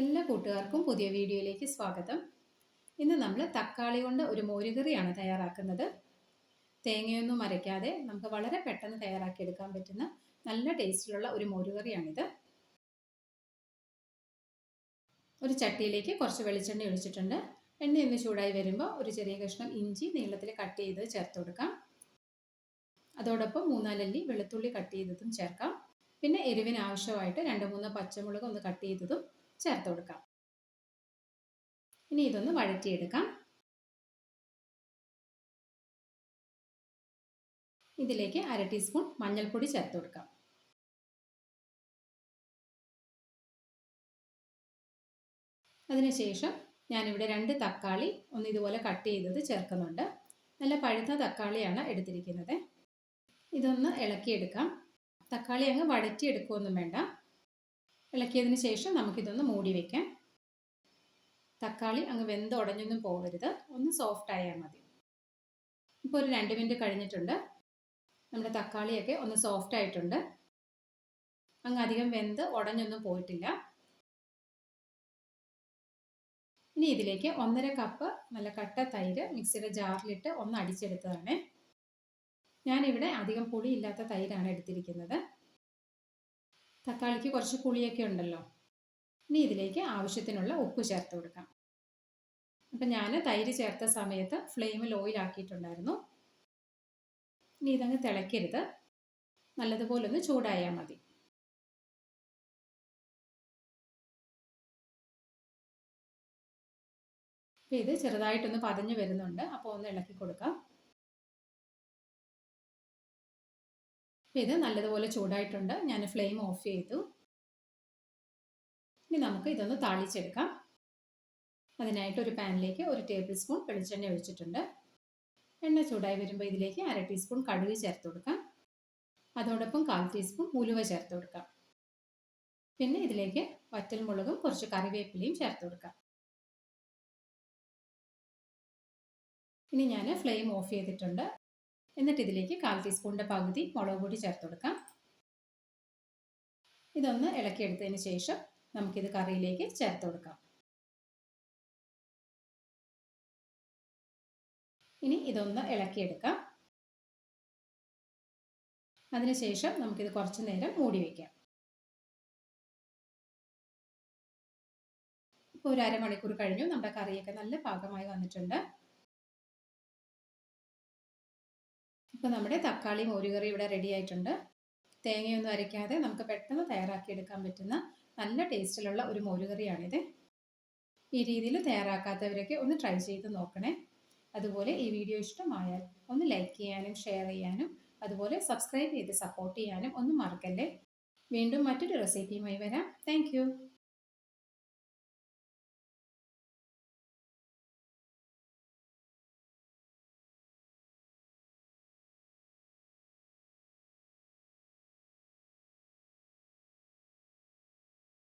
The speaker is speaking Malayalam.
എല്ലാ കൂട്ടുകാർക്കും പുതിയ വീഡിയോയിലേക്ക് സ്വാഗതം. ഇന്ന് നമ്മൾ തക്കാളി കൊണ്ട് ഒരു മോരുകറിയാണ് തയ്യാറാക്കുന്നത്. തേങ്ങയൊന്നും അരയ്ക്കാതെ നമുക്ക് വളരെ പെട്ടെന്ന് തയ്യാറാക്കിയെടുക്കാൻ പറ്റുന്ന നല്ല ടേസ്റ്റിലുള്ള ഒരു മോരുകറിയാണിത്. ഒരു ചട്ടിയിലേക്ക് കുറച്ച് വെളിച്ചെണ്ണ ഒഴിച്ചിട്ടുണ്ട്. എണ്ണ ഒന്ന് ചൂടായി വരുമ്പോൾ ഒരു ചെറിയ കഷ്ണം ഇഞ്ചി നീളത്തിൽ കട്ട് ചെയ്ത് ചേർത്ത് കൊടുക്കാം. അതോടൊപ്പം മൂന്നാലല്ലി വെളുത്തുള്ളി കട്ട് ചെയ്തതും ചേർക്കാം. പിന്നെ എരിവിന് ആവശ്യമായിട്ട് രണ്ട് മൂന്ന് പച്ചമുളക് ഒന്ന് കട്ട് ചെയ്തതും ചേർത്ത് കൊടുക്കാം. ഇനി ഇതൊന്ന് വഴറ്റിയെടുക്കാം. ഇതിലേക്ക് അര ടീസ്പൂൺ മഞ്ഞൾപ്പൊടി ചേർത്ത് കൊടുക്കാം. അതിനുശേഷം ഞാനിവിടെ രണ്ട് തക്കാളി ഒന്ന് ഇതുപോലെ കട്ട് ചെയ്തത് ചേർക്കുന്നുണ്ട്. നല്ല പഴുത്ത തക്കാളിയാണ് എടുത്തിരിക്കുന്നത്. ഇതൊന്ന് ഇളക്കിയെടുക്കാം. തക്കാളി അങ്ങ് വഴറ്റിയെടുക്കുകയൊന്നും വേണ്ട. ഇളക്കിയതിന് ശേഷം നമുക്കിതൊന്ന് മൂടി വയ്ക്കാം തക്കാളി അങ്ങ് വെന്ത് ഉടഞ്ഞൊന്നും പോകരുത്. ഒന്ന് സോഫ്റ്റ് ആയാൽ മതി. ഇപ്പോൾ ഒരു രണ്ട് മിനിറ്റ് കഴിഞ്ഞിട്ടുണ്ട്. നമ്മുടെ തക്കാളിയൊക്കെ ഒന്ന് സോഫ്റ്റ് ആയിട്ടുണ്ട്. അങ്ങ് അധികം വെന്ത് ഉടഞ്ഞൊന്നും പോയിട്ടില്ല. ഇനി ഇതിലേക്ക് ഒന്നര കപ്പ് നല്ല കട്ട തൈര് മിക്സിയുടെ ജാറിലിട്ട് ഒന്ന് അടിച്ചെടുത്തതാണ്. ഞാനിവിടെ അധികം പുളിയില്ലാത്ത തൈരാണ് എടുത്തിരിക്കുന്നത്. തക്കാളിക്ക് കുറച്ച് പുളിയൊക്കെ ഉണ്ടല്ലോ. ഇനി ഇതിലേക്ക് ആവശ്യത്തിനുള്ള ഉപ്പ് ചേർത്ത് കൊടുക്കാം. അപ്പം ഞാൻ തൈര് ചേർത്ത സമയത്ത് ഫ്ലെയിമിൽ ഓയിൽ ആക്കിയിട്ടുണ്ടായിരുന്നു. ഇനി ഇതങ്ങ് തിളയ്ക്കരുത് നല്ലതുപോലെ ഒന്ന് ചൂടായാൽ മതി. ഇത് ചെറുതായിട്ടൊന്ന് പതഞ്ഞു വരുന്നുണ്ട്. അപ്പോൾ ഒന്ന് ഇളക്കി കൊടുക്കാം. ഇത് നല്ലതുപോലെ ചൂടായിട്ടുണ്ട്. ഞാൻ ഫ്ലെയിം ഓഫ് ചെയ്തു. ഇനി നമുക്ക് ഇതൊന്ന് താളിച്ചെടുക്കാം. അതിനായിട്ട് ഒരു പാനിലേക്ക് ഒരു ടേബിൾ സ്പൂൺ വെളിച്ചെണ്ണ ഒഴിച്ചിട്ടുണ്ട്. എണ്ണ ചൂടായി വരുമ്പോൾ ഇതിലേക്ക് അര ടീസ്പൂൺ കടുക് ചേർത്ത് കൊടുക്കാം. അതോടൊപ്പം കാൽ ടീസ്പൂൺ ഉലുവ ചേർത്ത് കൊടുക്കാം. പിന്നെ ഇതിലേക്ക് വറ്റൽമുളകും കുറച്ച് കറിവേപ്പിലയും ചേർത്ത് കൊടുക്കാം. ഇനി ഞാൻ ഫ്ലെയിം ഓഫ് ചെയ്തിട്ടുണ്ട്. എന്നിട്ട് ഇതിലേക്ക് കാൽ ടീസ്പൂണിന്റെ പകുതി മുളക് പൊടി ചേർത്ത് കൊടുക്കാം. ഇതൊന്ന് ഇളക്കിയെടുത്തതിന് ശേഷം നമുക്കിത് കറിയിലേക്ക് ചേർത്ത് കൊടുക്കാം. ഇനി ഇതൊന്ന് ഇളക്കിയെടുക്കാം. അതിനുശേഷം നമുക്കിത് കുറച്ച് നേരം മൂടി വയ്ക്കാം ഇപ്പോൾ ഒരു അരമണിക്കൂർ കഴിഞ്ഞു. നമ്മുടെ കറിയൊക്കെ നല്ല പാകമായി വന്നിട്ടുണ്ട്. ഇപ്പോൾ നമ്മുടെ തക്കാളി മോരുകറി ഇവിടെ റെഡി ആയിട്ടുണ്ട്. തേങ്ങയൊന്നും അരയ്ക്കാതെ നമുക്ക് പെട്ടെന്ന് തയ്യാറാക്കിയെടുക്കാൻ പറ്റുന്ന നല്ല ടേസ്റ്റിലുള്ള ഒരു മോരുകറിയാണിത്. ഈ രീതിയിൽ തയ്യാറാക്കാത്തവരൊക്കെ ഒന്ന് ട്രൈ ചെയ്ത് നോക്കണേ. അതുപോലെ ഈ വീഡിയോ ഇഷ്ടമായാൽ ഒന്ന് ലൈക്ക് ചെയ്യാനും ഷെയർ ചെയ്യാനും അതുപോലെ സബ്സ്ക്രൈബ് ചെയ്ത് സപ്പോർട്ട് ചെയ്യാനും ഒന്നും മറക്കല്ലേ. വീണ്ടും മറ്റൊരു റെസിപ്പിയുമായി വരാം. താങ്ക്